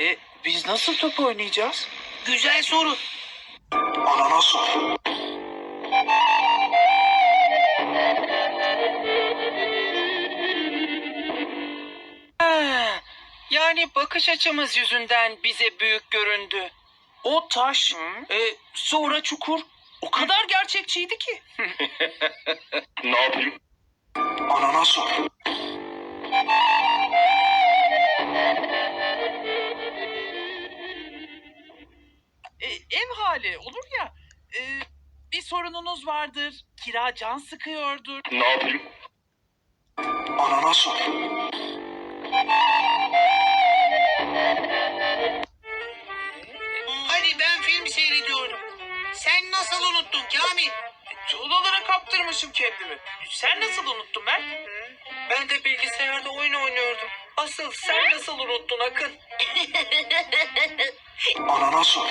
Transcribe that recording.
E biz nasıl top oynayacağız? Güzel soru. Ananas sor. Ha, yani bakış açımız yüzünden bize büyük göründü. O taş, Hı? e, sonra çukur o kadar gerçekçiydi ki. Ne yapayım? Ananas sor. Ev hali olur ya. e, bir sorununuz vardır. Kira can sıkıyordur. Ne yapayım? Ananas sor. Hadi ben film seyrediyorum. Sen nasıl unuttun Kamil? Tuğlalara kaptırmışım kendimi. Sen nasıl unuttun Mert? Ben de bilgisayarda oyun oynuyordum. Asıl sen nasıl unuttun Akın? Ananas sor.